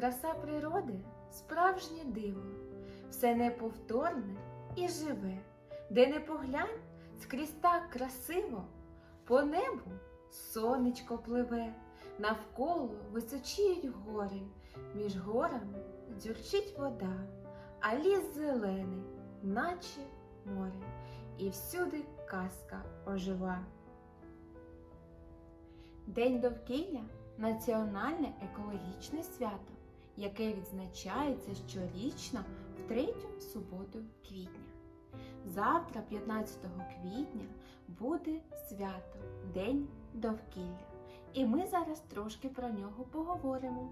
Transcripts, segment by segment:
Краса природи справжнє диво, все неповторне і живе, де не поглянь, скрізь так красиво, по небу сонечко пливе, навколо височіють гори, між горами дзюрчить вода, а ліс зелений, наче море, і всюди казка ожива. День довкілля національне екологічне свято, яке відзначається щорічно в третю суботу квітня. Завтра, 15 квітня, буде свято День довкілля. І ми зараз трошки про нього поговоримо.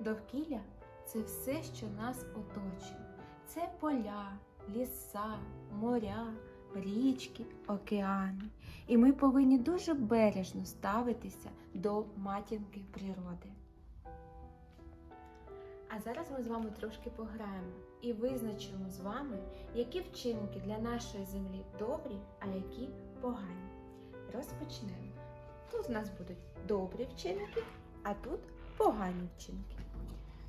Довкілля це все, що нас оточує. Це поля, ліса, моря, річки, океани. І ми повинні дуже бережно ставитися до матінки природи. А зараз ми з вами трошки пограємо і визначимо з вами, які вчинки для нашої землі добрі, а які погані. Розпочнемо. Тут у нас будуть добрі вчинки, а тут погані вчинки.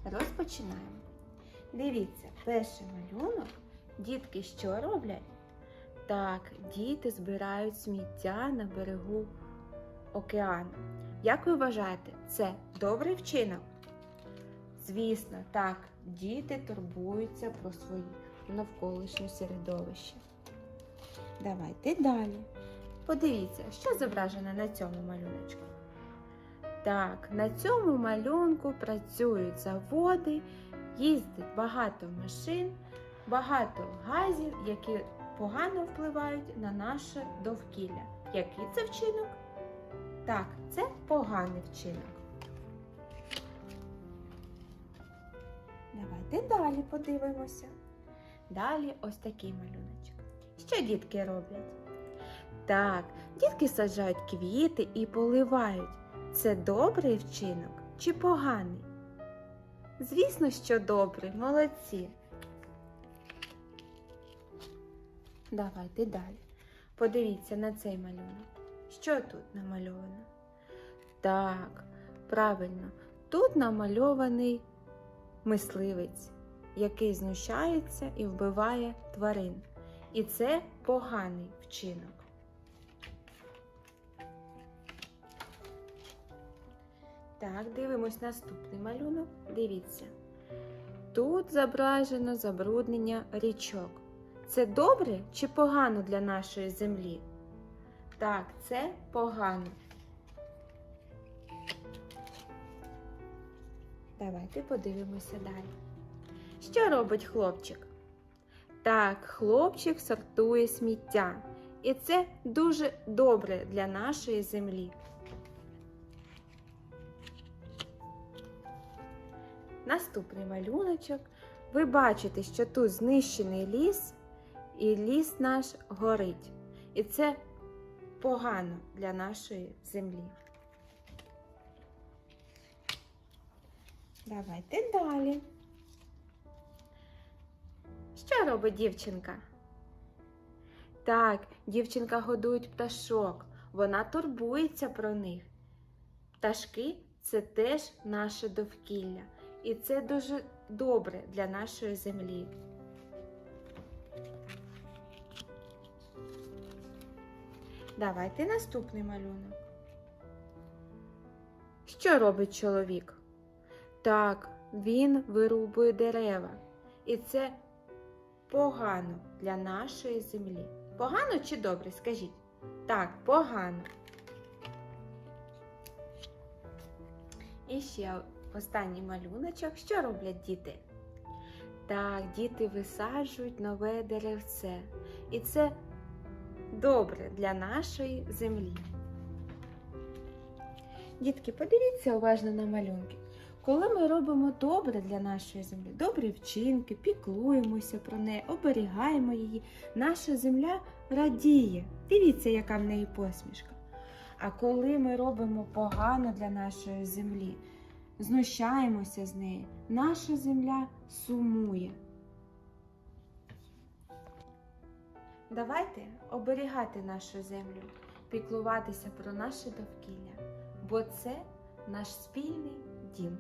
Розпочинаємо. Дивіться, перший малюнок. Дітки що роблять? Так, діти збирають сміття на берегу океану. Як ви вважаєте, це добрий вчинок? Звісно, так, діти турбуються про своє навколишнє середовище. Давайте далі. Подивіться, що зображено на цьому малюночку. Так, на цьому малюнку працюють заводи, їздить багато машин, багато газів, які погано впливають на наше довкілля. Який це вчинок? Так, це поганий вчинок. Давайте далі подивимося. Далі ось такий малюночок. Що дітки роблять? Так, дітки саджають квіти і поливають. Це добрий вчинок чи поганий? Звісно, що добрий, молодці. Давайте далі. Подивіться на цей малюнок. Що тут намальовано? Так, правильно, тут намальований мисливець, який знущається і вбиває тварин. І це поганий вчинок. Так, дивимось наступний малюнок. Дивіться. Тут зображено забруднення річок. Це добре чи погано для нашої землі? Так, це погано. Давайте подивимося далі. Що робить хлопчик? Так, хлопчик сортує сміття. І це дуже добре для нашої землі. Наступний малюночок. Ви бачите, що тут знищений ліс, і ліс наш горить. І це погано для нашої землі. Давайте далі. Що робить дівчинка? Так, дівчинка годує пташок. Вона турбується про них. Пташки це теж наше довкілля. І це дуже добре для нашої землі. Давайте наступний малюнок. Що робить чоловік? Так, він вирубує дерева. І це погано для нашої землі. Погано чи добре? Скажіть. Так, погано. І ще останній малюночок. Що роблять діти? Так, діти висаджують нове деревце. І це добре для нашої землі. Дітки, подивіться уважно на малюнки. Коли ми робимо добре для нашої землі, добрі вчинки, піклуємося про неї, оберігаємо її, наша земля радіє. Дивіться, яка в неї посмішка. А коли ми робимо погано для нашої землі, знущаємося з неї, наша земля сумує. Давайте оберігати нашу землю, піклуватися про наше довкілля, бо це наш спільний дім.